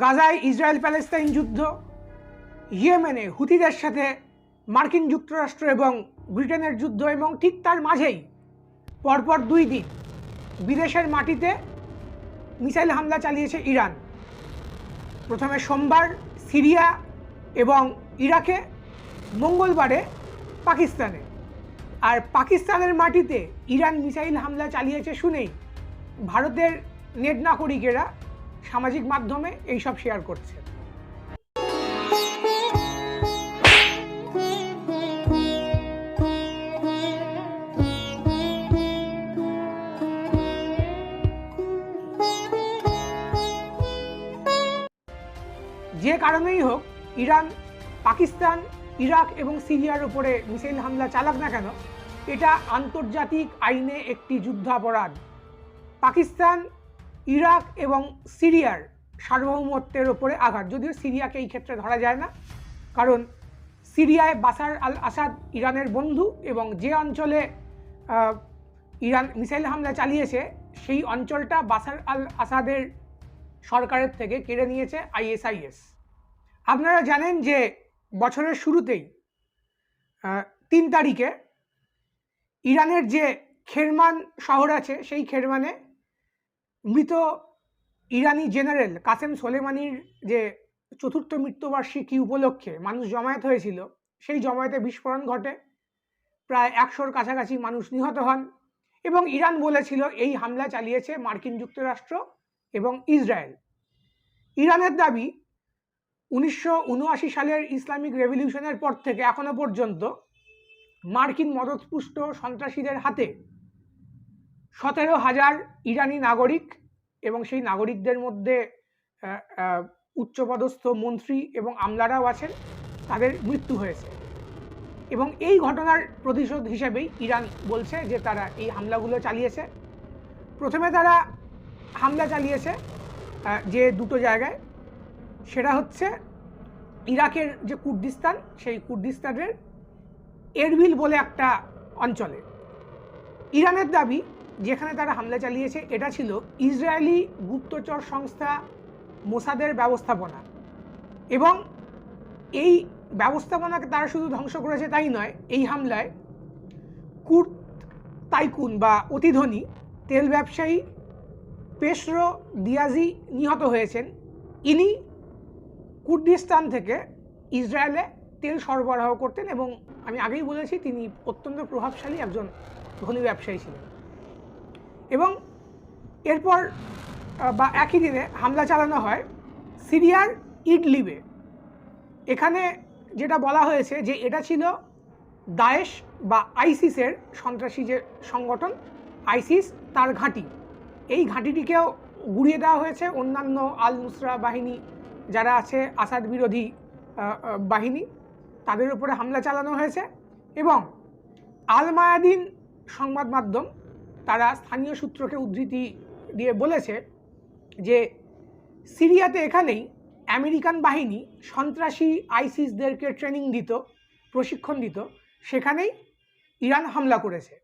গাজায় Israel Palestine যুদ্ধ, ইয়েমেনে হুতিদের সাথে মার্কিন যুক্তরাষ্ট্র এবং ব্রিটেনের যুদ্ধ, এবং ঠিক তার মাঝেই পরপর দুই দিন বিদেশের মাটিতে মিসাইল হামলা চালিয়েছে ইরান। প্রথমে সোমবার সিরিয়া এবং ইরাকে, মঙ্গলবারে পাকিস্তানে। আর পাকিস্তানের মাটিতে ইরান মিসাইল হামলা চালিয়েছে শুনেই ভারতের নেট নাগরিকেরা সামাজিক মাধ্যমে এইসব শেয়ার করছে। যে কারণেই হোক, ইরান, পাকিস্তান, ইরাক এবং সিরিয়ার উপরে মিসাইল হামলা চালাক না কেন, এটা আন্তর্জাতিক আইনে একটি যুদ্ধাপরাধ। পাকিস্তান ইরাক এবং সিরিয়ার সার্বভৌমত্বের ওপরে আঘাত। যদিও সিরিয়াকে এই ক্ষেত্রে ধরা যায় না, কারণ সিরিয়ায় বাসার আল আসাদ ইরানের বন্ধু এবং যে অঞ্চলে ইরান মিসাইল হামলা চালিয়েছে, সেই অঞ্চলটা বাসার আল আসাদের সরকারের থেকে কেড়ে নিয়েছে আইএসআইএস। আপনারা জানেন যে বছরের শুরুতেই তিন তারিখে ইরানের যে খেরমান শহর আছে, সেই খেরমানে মৃত ইরানি জেনারেল কাসেম সোলেমানির যে চতুর্থ মৃত্যুবার্ষিকী উপলক্ষে মানুষ জমায়েত হয়েছিল, সেই জমায়েতে বিস্ফোরণ ঘটে। প্রায় একশোর কাছাকাছি মানুষ নিহত হন এবং ইরান বলেছিল, এই হামলা চালিয়েছে মার্কিন যুক্তরাষ্ট্র এবং ইসরায়েল। ইরানের দাবি, উনিশশো উনআশি সালের ইসলামিক রেভলিউশনের পর থেকে এখনও পর্যন্ত মার্কিন মদতপুষ্ট সন্ত্রাসীদের হাতে সতেরো হাজার ইরানি নাগরিক এবং সেই নাগরিকদের মধ্যে উচ্চপদস্থ মন্ত্রী এবং আমলারাও আছেন, তাদের মৃত্যু হয়েছে। এবং এই ঘটনার প্রতিশোধ হিসেবেই ইরান বলছে যে তারা এই হামলাগুলো চালিয়েছে। প্রথমে তারা হামলা চালিয়েছে যে দুটো জায়গায়। সেটা হচ্ছে ইরাকের যে কুর্দিস্তান, সেই কুর্দিস্তানের এরবিল বলে একটা অঞ্চলে। ইরানের দাবি যেখানে তারা হামলা চালিয়েছে, এটা ছিল ইসরায়েলি গুপ্তচর সংস্থা মোসাদের ব্যবস্থাপনা। এবং এই ব্যবস্থাপনাকে তারা শুধু ধ্বংস করেছে তাই নয়, এই হামলায় কুর্দ তাইকুন বা অতিধনী তেল ব্যবসায়ী পেশরো দিয়াজি নিহত হয়েছেন। ইনি কুর্দিস্তান থেকে ইসরায়েলে তেল সরবরাহ করতেন এবং আমি আগেই বলেছি, তিনি অত্যন্ত প্রভাবশালী একজন ধনী ব্যবসায়ী ছিলেন। এবং এরপর বা একই দিনে হামলা চালানো হয় সিরিয়ার ইডলিবে। এখানে যেটা বলা হয়েছে যে এটা ছিল দায়েশ বা আইসিসের সন্ত্রাসী যে সংগঠন, আইসিস, তার ঘাঁটি। এই ঘাঁটিটিকেও গুড়িয়ে দেওয়া হয়েছে অন্যান্য আল নুসরা বাহিনী, যারা আছে আসাদ বিরোধী বাহিনী, তাদের উপরে হামলা চালানো হয়েছে এবং আল মায়াদিন সংবাদ মাধ্যম তারা স্থানীয় সূত্রকে উদ্ধৃতি দিয়ে বলেছে যে সিরিয়াতে এখানেই আমেরিকান বাহিনী সন্ত্রাসী আইসিসদেরকে ট্রেনিং দিত, প্রশিক্ষণ দিত। সেখানেই ইরান হামলা করেছে।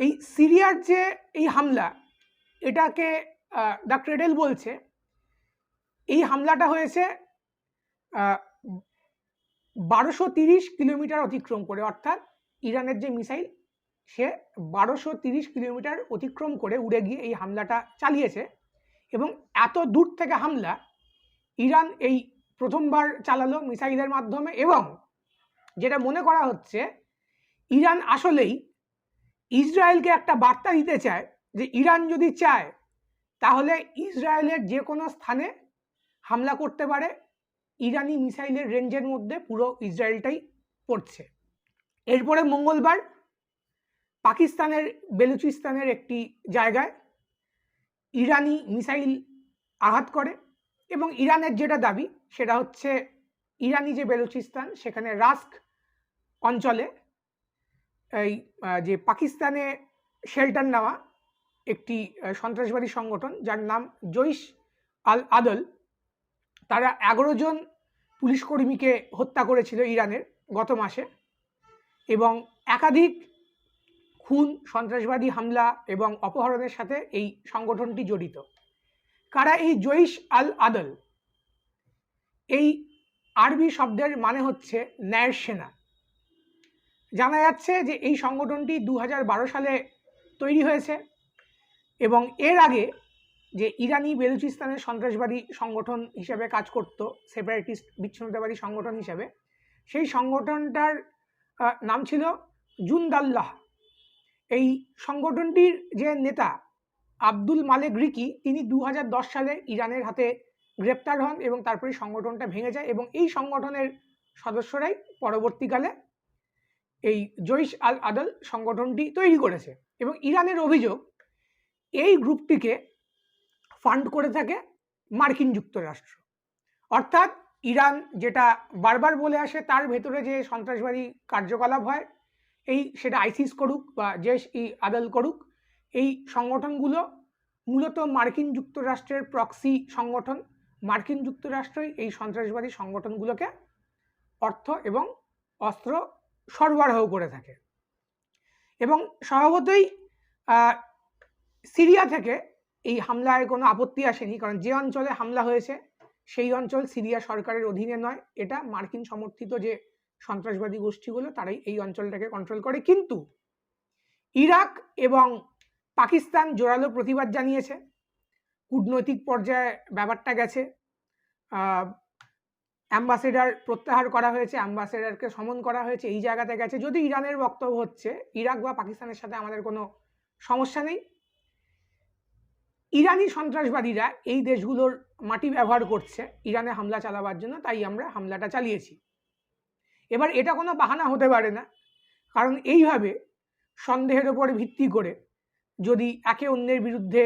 এই সিরিয়ার যে এই হামলা, এটাকে দ্য ক্রেডেল বলছে, এই হামলাটা হয়েছে বারোশো তিরিশ কিলোমিটার অতিক্রম করে, অর্থাৎ ইরানের যে মিসাইল সে বারোশো তিরিশ কিলোমিটার অতিক্রম করে উড়ে গিয়ে এই হামলাটা চালিয়েছে এবং এত দূর থেকে হামলা ইরান এই প্রথমবার চালালো মিসাইলের মাধ্যমে এবং যেটা মনে করা হচ্ছে, ইরান আসলেই ইসরায়েলকে একটা বার্তা দিতে চায় যে ইরান যদি চায় তাহলে ইসরায়েলের যে কোনো স্থানে হামলা করতে পারে। ইরানি মিসাইলের রেঞ্জের মধ্যে পুরো ইসরায়েলটাই পড়ছে। এরপরে মঙ্গলবার পাকিস্তানের, বেলুচিস্তানের একটি জায়গায় ইরানি মিসাইল আঘাত করে এবং ইরানের যেটা দাবি, সেটা হচ্ছে ইরানি যে বেলুচিস্তান, সেখানে রাস্ক অঞ্চলে এই যে পাকিস্তানে শেল্টার নেওয়া একটি সন্ত্রাসবাদী সংগঠন, যার নাম জৈশ আল আদল, তারা এগারো জন পুলিশ কর্মীকে হত্যা করেছিল ইরানের গত মাসে এবং একাধিক খুন, সন্ত্রাসবাদী হামলা এবং অপহরণের সাথে এই সংগঠনটি জড়িত। কারা এই জৈশ আল আদল? এই আরবি শব্দের মানে হচ্ছে ন্যায়ের সেনা। জানা যাচ্ছে যে এই সংগঠনটি দু হাজার বারো সালে তৈরি হয়েছে এবং এর আগে যে ইরানি, বেলুচিস্তানের সন্ত্রাসবাদী সংগঠন হিসেবে কাজ করত, সেপারেটিস্ট, বিচ্ছিন্নতাবাদী সংগঠন হিসেবে, সেই সংগঠনটার নাম ছিল জুন্দাল্লাহ। এই সংগঠনটির যে নেতা আব্দুল মালেক রিকি, তিনি দু হাজার দশ সালে ইরানের হাতে গ্রেপ্তার হন এবং তারপরে সংগঠনটা ভেঙে যায় এবং এই সংগঠনের সদস্যরাই পরবর্তীকালে এই জৈশ আল আদল সংগঠনটি তৈরি করেছে এবং ইরানের অভিযোগ, এই গ্রুপটিকে ফান্ড করে থাকে মার্কিন যুক্তরাষ্ট্র। অর্থাৎ ইরান যেটা বারবার বলে আসে, তার ভেতরে যে সন্ত্রাসবাদী কার্যকলাপ হয় এই সেটা আইসিস করুক বা জেশ ই আদাল করুক, এই সংগঠনগুলো মূলত মার্কিন যুক্তরাষ্ট্রের প্রক্সি সংগঠন। মার্কিন যুক্তরাষ্ট্রই এই সন্ত্রাসবাদী সংগঠনগুলোকে অর্থ এবং অস্ত্র সরবরাহ করে থাকে। এবং স্বভাবতই সিরিয়া থেকে এই হামলায় কোনো আপত্তি আসেনি, কারণ যে অঞ্চলে হামলা হয়েছে, সেই অঞ্চল সিরিয়া সরকারের অধীনে নয়। এটা মার্কিন সমর্থিত যে সন্ত্রাসবাদী গোষ্ঠীগুলো তারাই এই অঞ্চলটাকে কন্ট্রোল করে। কিন্তু ইরাক এবং পাকিস্তান জোরালো প্রতিবাদ জানিয়েছে। কূটনৈতিক পর্যায়ে ব্যাপারটা গেছে। অ্যাম্বাসেডার প্রত্যাহার করা হয়েছে অ্যাম্বাসেডারকে সমন করা হয়েছে, এই জায়গাতে গেছে। যদি ইরানের বক্তব্য হচ্ছে, ইরাক বা পাকিস্তানের সাথে আমাদের কোনো সমস্যা নেই। ইরানি সন্ত্রাসবাদীরা এই দেশগুলোর মাটি ব্যবহার করছে। ইরানে হামলা চালাবার জন্য, তাই আমরা হামলাটা চালিয়েছি। এবার এটা কোনো বাহানা হতে পারে না। কারণ এইভাবে সন্দেহের ওপর ভিত্তি করে যদি একে অন্যের বিরুদ্ধে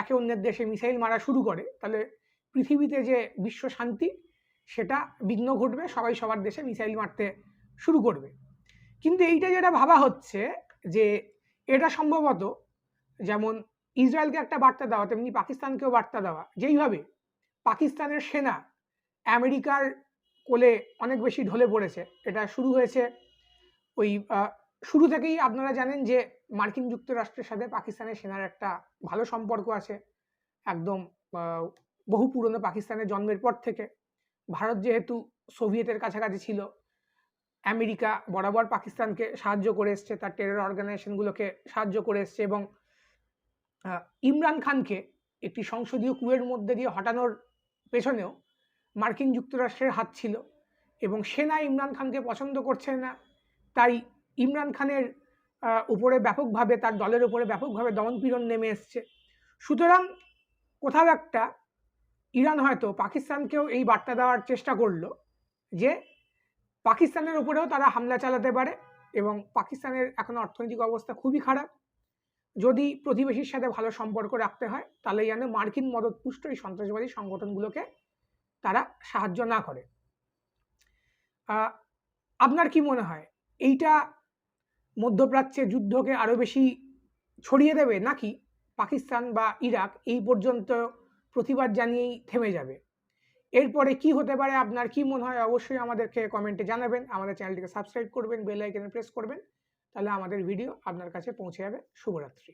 একে অন্যের দেশে মিসাইল মারা শুরু করে, তাহলে পৃথিবীতে যে বিশ্ব শান্তি, সেটা বিঘ্ন ঘটবে, সবাই সবার দেশে মিসাইল মারতে শুরু করবে। কিন্তু এইটা যেটা ভাবা হচ্ছে যে এটা সম্ভবত যেমন ইসরায়েলকে একটা বার্তা দেওয়া, তেমনি পাকিস্তানকেও বার্তা দেওয়া, যেইভাবে পাকিস্তানের সেনা আমেরিকার কোলে অনেক বেশি ঢলে পড়েছে। এটা শুরু হয়েছে ওই শুরু থেকেই আপনারা জানেন যে মার্কিন যুক্তরাষ্ট্রের সাথে পাকিস্তানের সেনার একটা ভালো সম্পর্ক আছে। একদম বহু পুরনো পাকিস্তানের জন্মের পর থেকে। ভারত যেহেতু সোভিয়েতের কাছাকাছি ছিল, আমেরিকা বরাবর পাকিস্তানকে সাহায্য করে এসছে, তার টেরর অর্গানাইজেশনগুলোকে সাহায্য করে এসছে এবং ইমরান খানকে একটি সংসদীয় কুয়ের মধ্যে দিয়ে হটানোর পেছনেও মার্কিন যুক্তরাষ্ট্রের হাত ছিল এবং সেনা ইমরান খানকে পছন্দ করছে না। তাই ইমরান খানের উপরে ব্যাপকভাবে, তার দলের উপরে ব্যাপকভাবে দমনপীড়ন নেমে এসছে। সুতরাং কোথাও একটা ইরান হয়তো পাকিস্তানকেও এই বার্তা দেওয়ার চেষ্টা করল যে পাকিস্তানের উপরেও তারা হামলা চালাতে পারে এবং পাকিস্তানের এখন অর্থনৈতিক অবস্থা খুবই খারাপ। যদি প্রতিবেশীর সাথে ভালো সম্পর্ক রাখতে হয়, তাহলে যেন মার্কিন মদতপুষ্ট এই সন্ত্রাসবাদী সংগঠনগুলোকে তারা সাহায্য না করে। আপনার কি মনে হয়, এইটা মধ্যপ্রাচ্যে যুদ্ধকে আরও বেশি ছড়িয়ে দেবে নাকি পাকিস্তান বা ইরাক এই পর্যন্ত প্রতিবাদ জানিয়েই থেমে যাবে? এরপরে কি হতে পারে, আপনার কি মনে হয় অবশ্যই আমাদেরকে কমেন্টে জানাবেন, আমাদের চ্যানেলটিকে সাবস্ক্রাইব করবেন, বেল আইকনে প্রেস করবেন, তাহলে আমাদের ভিডিও আপনার কাছে পৌঁছে যাবে। শুভরাত্রি।